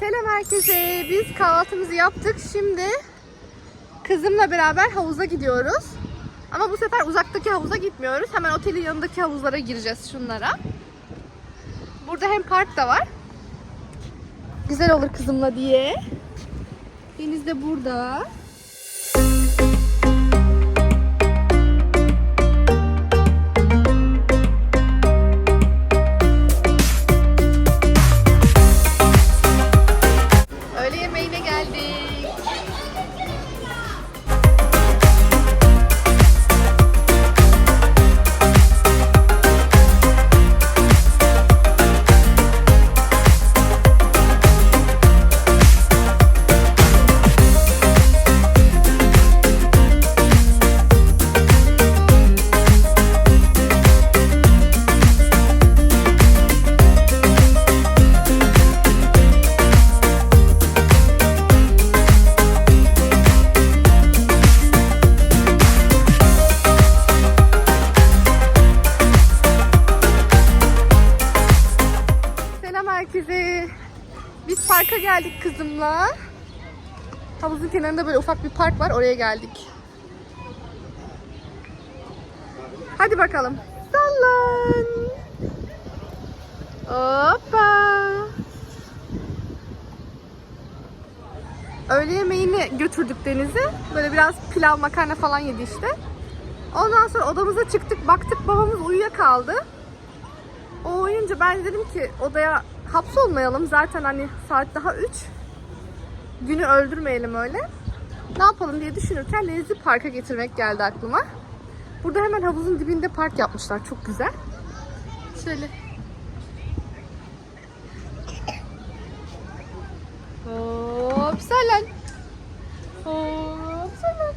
Selam herkese. Biz kahvaltımızı yaptık. Şimdi kızımla beraber havuza gidiyoruz. Ama bu sefer uzaktaki havuza gitmiyoruz. Hemen otelin yanındaki havuzlara gireceğiz şunlara. Burada hem park da var. Güzel olur kızımla diye. Deniz de burada. Geldik. Parka geldik kızımla. Havuzun kenarında böyle ufak bir park var. Oraya geldik. Hadi bakalım. Sallan. Hoppa. Öğle yemeğini götürdük Deniz'e. Böyle biraz pilav makarna falan yedi işte. Ondan sonra odamıza çıktık. Baktık babamız uyuyakaldı. O uyuyunca ben dedim ki odaya hapsolmayalım. Zaten hani saat daha 3. Günü öldürmeyelim öyle. Ne yapalım diye düşünürken Deniz'i parka getirmek geldi aklıma. Burada hemen havuzun dibinde park yapmışlar. Çok güzel. Şöyle. Hop sallan. Hop sallan.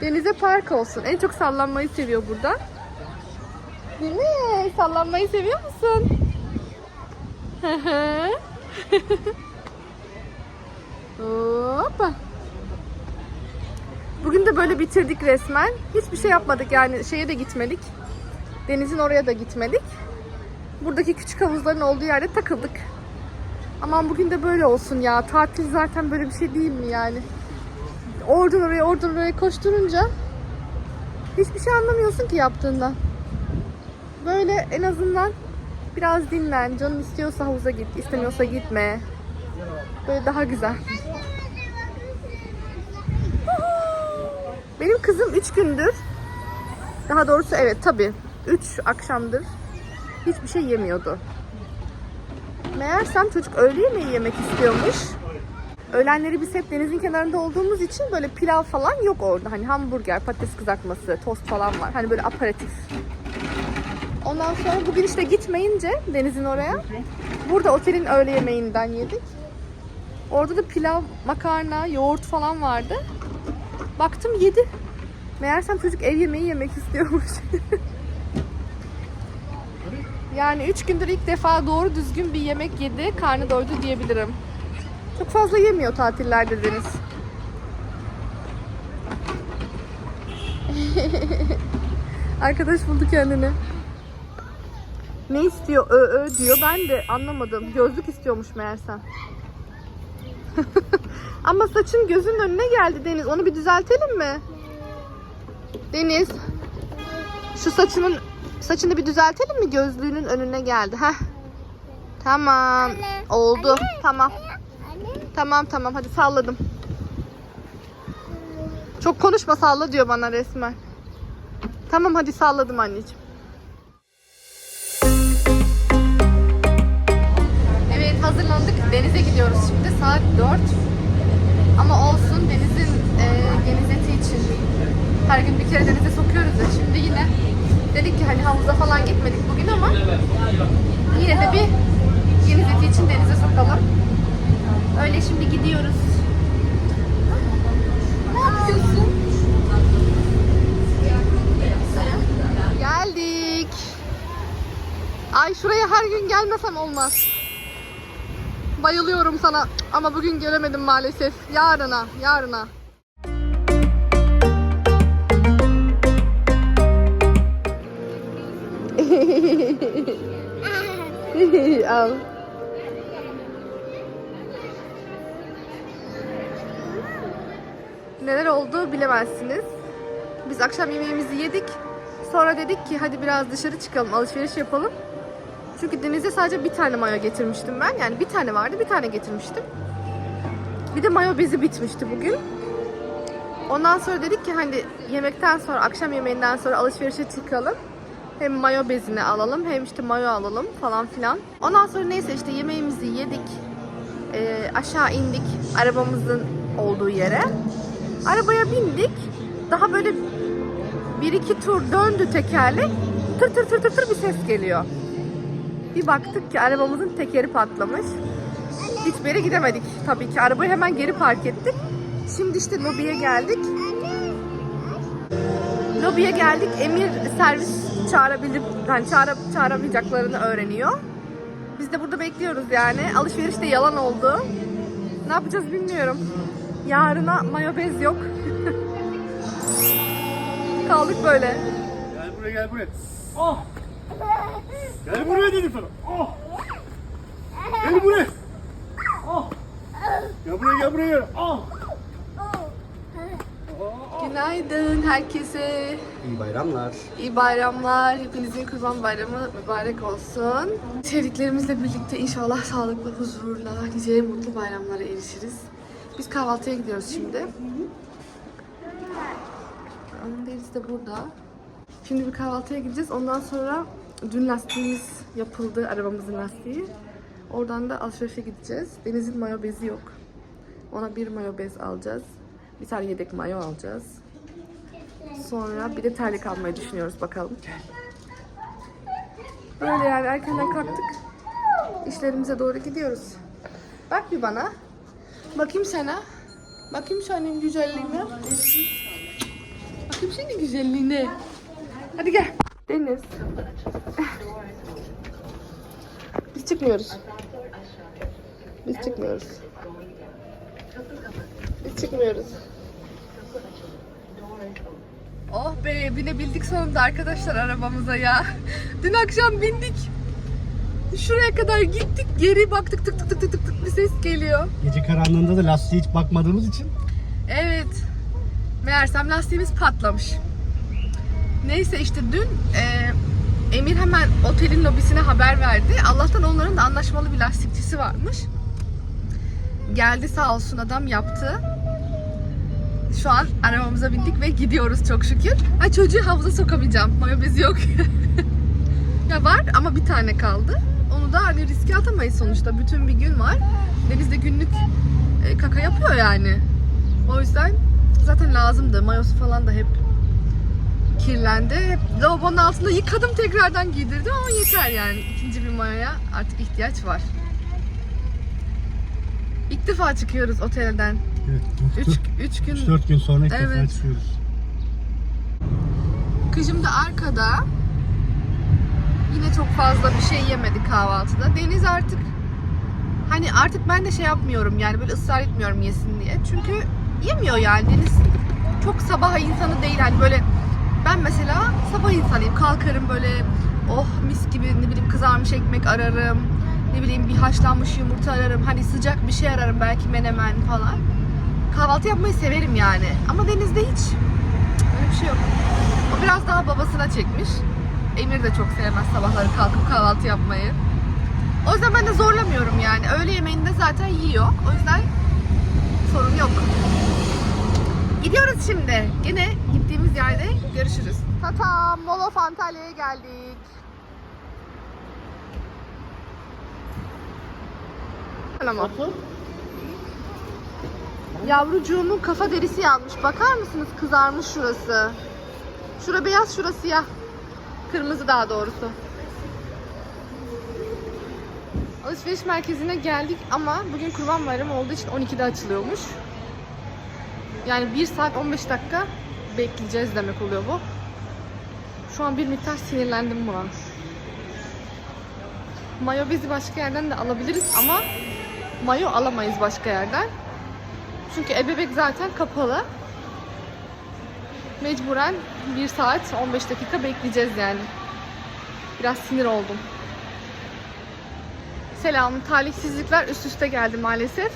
Denize park olsun. En çok sallanmayı seviyor burada. Değil mi? Sallanmayı seviyor musun? Hoppa. Bugün de böyle bitirdik resmen. Hiçbir şey yapmadık yani şeye de gitmedik. Denizin oraya da gitmedik. Buradaki küçük havuzların olduğu yerde takıldık. Aman bugün de böyle olsun ya. Tatil zaten böyle bir şey değil mi yani? Oradan oraya oradan oraya koşturunca hiçbir şey anlamıyorsun ki yaptığından. Böyle en azından biraz dinlen. Canın istiyorsa havuza git, istemiyorsa gitme. Böyle daha güzel. Benim kızım 3 gündür, daha doğrusu evet tabi 3 akşamdır hiçbir şey yemiyordu. Meğersem çocuk öğle yemeği yemek istiyormuş. Öğlenleri biz hep denizin kenarında olduğumuz için böyle pilav falan yok orada. Hani hamburger, patates kızartması, tost falan var. Hani böyle aperatif. Ondan sonra bugün işte gitmeyince denizin oraya burada otelin öğle yemeğinden yedik. Orada da pilav, makarna, yoğurt falan vardı. Baktım yedi. Meğersem çocuk ev yemeği yemek istiyormuş. yani üç gündür ilk defa doğru düzgün bir yemek yedi. Karnı doydu diyebilirim. Çok fazla yemiyor tatillerde Deniz. Arkadaş buldu kendini. Ne istiyor? Ö ö diyor. Ben de anlamadım. Gözlük istiyormuş meğersem. Ama saçın gözün önüne geldi Deniz. Onu bir düzeltelim mi? Deniz. Şu saçının saçını bir düzeltelim mi? Gözlüğünün önüne geldi. Heh. Tamam. Oldu. Tamam. Tamam tamam hadi salladım. Çok konuşma salla diyor bana resmen. Tamam hadi salladım anneciğim. Hazırlandık. Denize gidiyoruz şimdi. Saat 4. Ama olsun denizin e, genizeti için. Her gün bir kere denize sokuyoruz ya. Şimdi yine dedik ki hani havuza falan gitmedik bugün ama yine de bir genizeti için denize sokalım. Öyle şimdi gidiyoruz. Ne yapıyorsun? Geldik. Ay şuraya her gün gelmesem olmaz. Bayılıyorum sana ama bugün gelemedim maalesef. Yarına, yarına. al. Neler oldu bilemezsiniz. Biz akşam yemeğimizi yedik. Sonra dedik ki hadi biraz dışarı çıkalım, alışveriş yapalım. Çünkü denize sadece bir tane mayo getirmiştim ben. Yani bir tane vardı, bir tane getirmiştim. Bir de mayo bezi bitmişti bugün. Ondan sonra dedik ki hani yemekten sonra, akşam yemeğinden sonra alışverişe çıkalım. Hem mayo bezini alalım hem işte mayo alalım falan filan. Ondan sonra neyse işte yemeğimizi yedik. Ee, aşağı indik arabamızın olduğu yere. Arabaya bindik. Daha böyle bir iki tur döndü tekerlek. Tır tır tır tır tır bir ses geliyor. Bir baktık ki arabamızın tekeri patlamış. Hiçbir yere gidemedik tabii ki. Arabayı hemen geri park ettik. Şimdi işte lobiye geldik. Lobiye geldik. Emir servis çağırabilir, yani çağıra, çağıramayacaklarını öğreniyor. Biz de burada bekliyoruz yani. Alışveriş de yalan oldu. Ne yapacağız bilmiyorum. Yarına mayobez yok. Kaldık böyle. Gel buraya gel buraya. Oh. Gel buraya dedim sana. Oh. Gel buraya. Oh. Gel buraya gel buraya. gel. Oh. Günaydın herkese. İyi bayramlar. İyi bayramlar. Hepinizin kurban bayramı mübarek olsun. Sevdiklerimizle birlikte inşallah sağlıklı, huzurla, nice mutlu bayramlara erişiriz. Biz kahvaltıya gidiyoruz şimdi. Deniz de burada. Şimdi bir kahvaltıya gideceğiz. Ondan sonra dün lastiğimiz yapıldı, arabamızın lastiği. Oradan da alışverişe gideceğiz. Deniz'in mayo bezi yok. Ona bir mayo bez alacağız. Bir tane yedek mayo alacağız. Sonra bir de terlik almayı düşünüyoruz bakalım. Böyle yani erkenden kalktık. İşlerimize doğru gidiyoruz. Bak bir bana. Bakayım sana. Bakayım senin güzelliğine. Bakayım senin güzelliğine. Hadi gel. Deniz. Biz çıkmıyoruz. Biz çıkmıyoruz. Biz çıkmıyoruz. Oh be binebildik sonunda arkadaşlar arabamıza ya. Dün akşam bindik. Şuraya kadar gittik geri baktık tık tık tık tık tık tık bir ses geliyor. Gece karanlığında da lastiğe hiç bakmadığımız için Evet. Meğersem lastiğimiz patlamış. Neyse işte dün e, Emir hemen otelin lobisine haber verdi. Allah'tan onların da anlaşmalı bir lastikçisi varmış. Geldi sağ olsun adam yaptı. Şu an arabamıza bindik ve gidiyoruz çok şükür. Ay çocuğu havuza sokamayacağım. Mayobezi yok. ya var ama bir tane kaldı. Onu da hani riske atamayız sonuçta. Bütün bir gün var. Deniz de günlük e, kaka yapıyor yani. O yüzden zaten lazımdı. Mayosu falan da hep kirlendi. Hep lavabonun altında yıkadım tekrardan giydirdim ama yeter yani. İkinci bir mayoya artık ihtiyaç var. İlk defa çıkıyoruz otelden. evet, 3 3 gün 3-4 gün sonra ilk defa Evet. çıkıyoruz. Kızım da arkada. Yine çok fazla bir şey yemedi kahvaltıda. Deniz artık hani artık ben de şey yapmıyorum yani böyle ısrar etmiyorum yesin diye. Çünkü yemiyor yani Deniz çok sabah insanı değil hani böyle ben mesela sabah insanıyım. Kalkarım böyle oh mis gibi ne bileyim kızarmış ekmek ararım. Ne bileyim bir haşlanmış yumurta ararım. Hani sıcak bir şey ararım belki menemen falan. Kahvaltı yapmayı severim yani. Ama Deniz'de hiç öyle bir şey yok. O biraz daha babasına çekmiş. Emir de çok sevmez sabahları kalkıp kahvaltı yapmayı. O yüzden ben de zorlamıyorum yani. Öğle yemeğinde zaten yiyor. O yüzden sorun yok. Gidiyoruz şimdi. Yine gittiğimiz yerde görüşürüz. Tata, Mall of Antalya'ya geldik. Ama. Yavrucuğumun kafa derisi yanmış. Bakar mısınız? Kızarmış şurası. Şura beyaz, şurası siyah. Kırmızı daha doğrusu. Alışveriş merkezine geldik ama bugün kurban bayramı olduğu için 12'de açılıyormuş. Yani 1 saat 15 dakika bekleyeceğiz demek oluyor bu. Şu an bir miktar sinirlendim buna. Mayo bezi başka yerden de alabiliriz ama mayo alamayız başka yerden. Çünkü ebebek zaten kapalı. Mecburen 1 saat 15 dakika bekleyeceğiz yani. Biraz sinir oldum. Selam. Talihsizlikler üst üste geldi maalesef.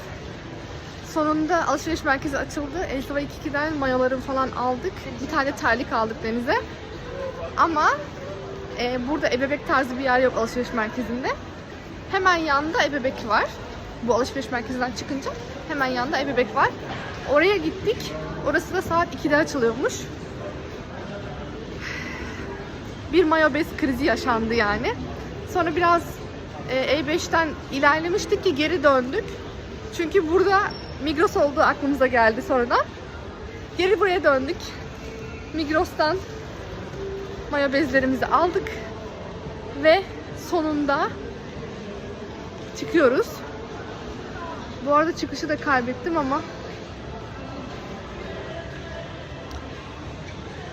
Sonunda alışveriş merkezi açıldı. Elsa 22'den mayoları falan aldık. Bir tane terlik aldık denize. Ama e, burada ebebek tarzı bir yer yok alışveriş merkezinde. Hemen yanında ebebek var. Bu alışveriş merkezinden çıkınca hemen yanında ebebek var. Oraya gittik. Orası da saat 2'de açılıyormuş. Bir mayo bez krizi yaşandı yani. Sonra biraz e, E5'ten ilerlemiştik ki geri döndük. Çünkü burada Migros olduğu aklımıza geldi sonradan. Geri buraya döndük. Migros'tan mayo bezlerimizi aldık. Ve sonunda çıkıyoruz. Bu arada çıkışı da kaybettim ama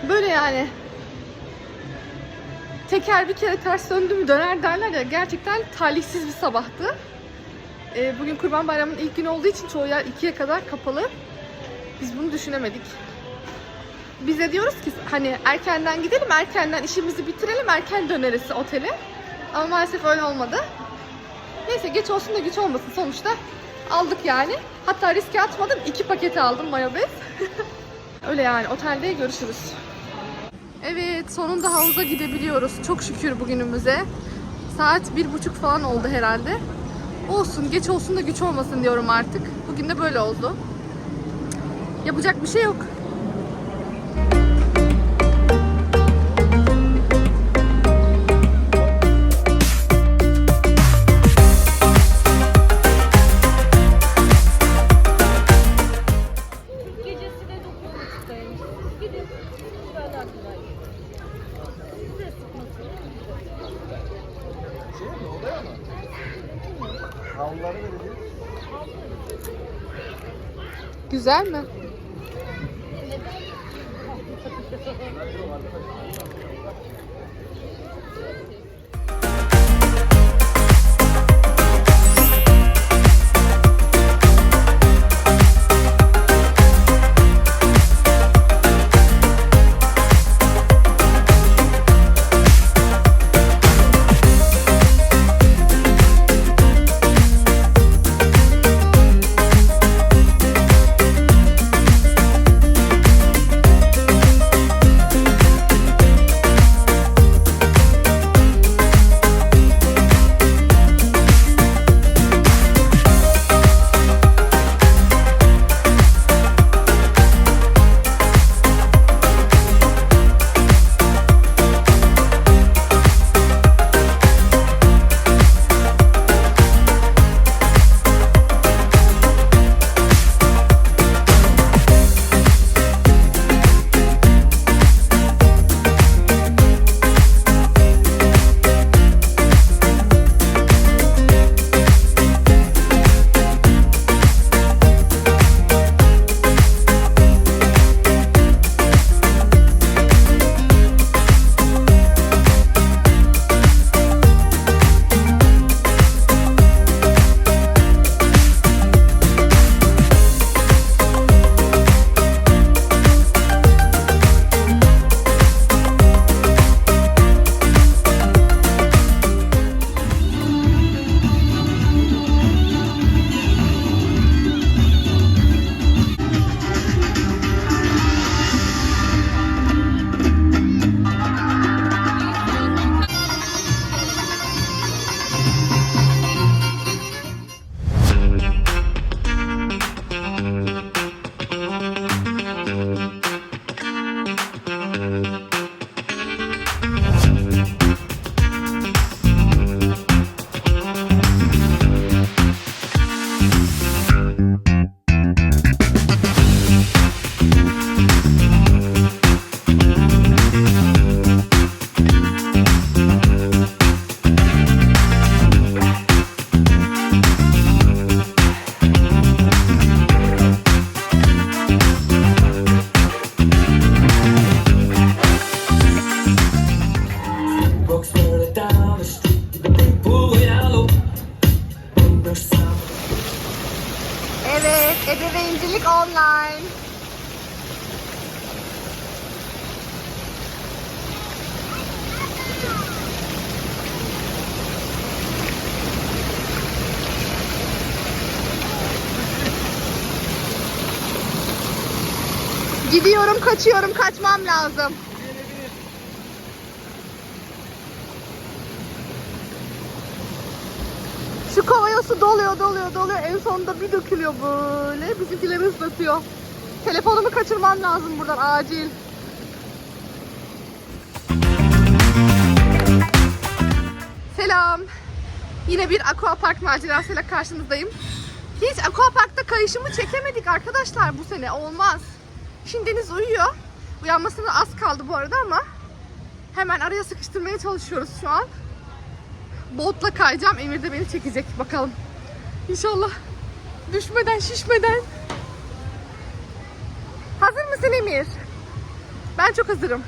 böyle yani teker bir kere ters döndü mü döner derler ya gerçekten talihsiz bir sabahtı. Ee, bugün Kurban Bayramı'nın ilk günü olduğu için çoğu yer ikiye kadar kapalı. Biz bunu düşünemedik. Biz de diyoruz ki hani erkenden gidelim, erkenden işimizi bitirelim, erken döneriz otele. Ama maalesef öyle olmadı. Neyse geç olsun da güç olmasın sonuçta aldık yani. Hatta riske atmadım. iki paketi aldım mayonez. öyle yani otelde görüşürüz. Evet sonunda havuza gidebiliyoruz. Çok şükür bugünümüze. Saat bir buçuk falan oldu herhalde. Olsun geç olsun da güç olmasın diyorum artık. Bugün de böyle oldu. Yapacak bir şey yok. Havluları veriyor. Güzel mi? Gidiyorum, kaçıyorum, kaçmam lazım. Şu kovaya su doluyor, doluyor, doluyor. En sonunda bir dökülüyor böyle. Bizimkileri ıslatıyor. Telefonumu kaçırmam lazım buradan acil. Selam. Yine bir aquapark macerasıyla karşınızdayım. Hiç aquaparkta kayışımı çekemedik arkadaşlar bu sene. Olmaz. Şimdi Deniz uyuyor. Uyanmasına az kaldı bu arada ama hemen araya sıkıştırmaya çalışıyoruz şu an. Botla kayacağım. Emir de beni çekecek. Bakalım. İnşallah. Düşmeden, şişmeden. Hazır mısın Emir? Ben çok hazırım.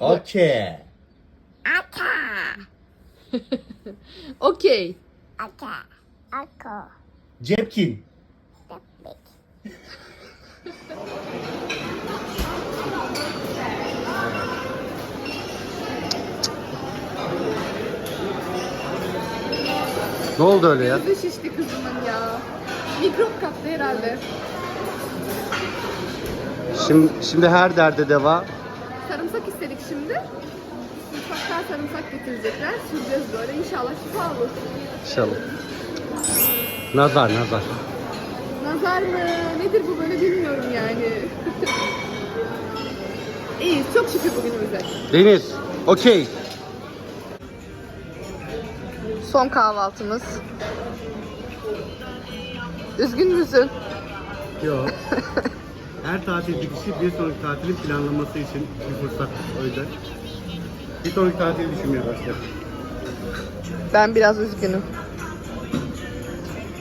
Okey. Okey. Aka. Ako. Cepkin. Ne oldu öyle ya? Gözü şişti kızımın ya. Mikrop kaptı herhalde. Şimdi, şimdi her derde deva. Sarımsak istedik şimdi. Mutfaktan sarımsak getirecekler. Süreceğiz böyle. İnşallah şifa olur. İnşallah. Nazar nazar. Nazar mı? Nedir bu böyle bilmiyorum yani. İyi, çok şükür bugünümüze. Deniz. Okey. Son kahvaltımız. Üzgün müsün? Yok. Her tatil bitişi bir sonraki tatilin planlaması için bir fırsat o yüzden. Bir sonraki tatili düşünmeye başladım. Ben biraz üzgünüm.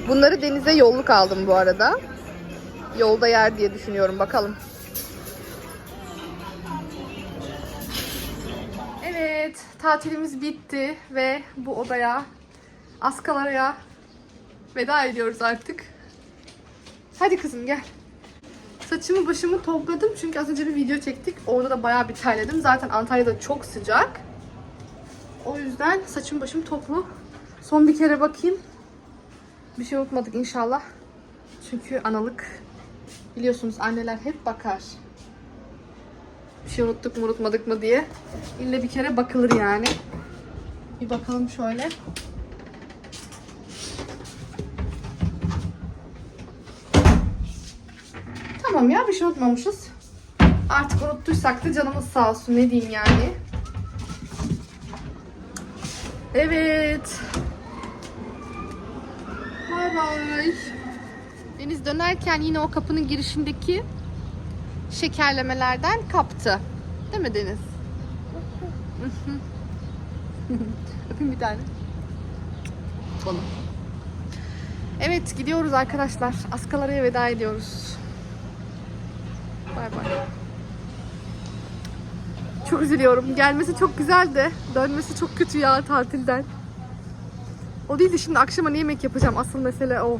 Bunları denize yolluk aldım bu arada. Yolda yer diye düşünüyorum bakalım. Evet, tatilimiz bitti ve bu odaya, Askalara'ya veda ediyoruz artık. Hadi kızım gel. Saçımı başımı topladım çünkü az önce bir video çektik. Orada da bayağı bir terledim. Zaten Antalya'da çok sıcak. O yüzden saçım başım toplu. Son bir kere bakayım. Bir şey unutmadık inşallah. Çünkü analık biliyorsunuz anneler hep bakar. Bir şey unuttuk mu unutmadık mı diye. İlle bir kere bakılır yani. Bir bakalım şöyle. Tamam ya bir şey unutmamışız. Artık unuttuysak da canımız sağ olsun ne diyeyim yani. Evet. Bay bay. Deniz dönerken yine o kapının girişindeki şekerlemelerden kaptı. Değil mi Deniz? Öpeyim bir tane. Balım. Evet gidiyoruz arkadaşlar. Askalara'ya veda ediyoruz. Bay. Çok üzülüyorum. Gelmesi çok güzel de dönmesi çok kötü ya tatilden. O değil de şimdi akşama ne yemek yapacağım? Asıl mesele o.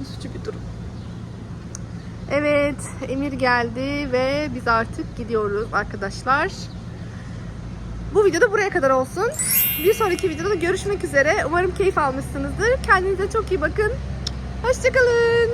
Üzücü bir durum. Evet, Emir geldi ve biz artık gidiyoruz arkadaşlar. Bu videoda buraya kadar olsun. Bir sonraki videoda görüşmek üzere. Umarım keyif almışsınızdır. Kendinize çok iyi bakın. Hoşçakalın.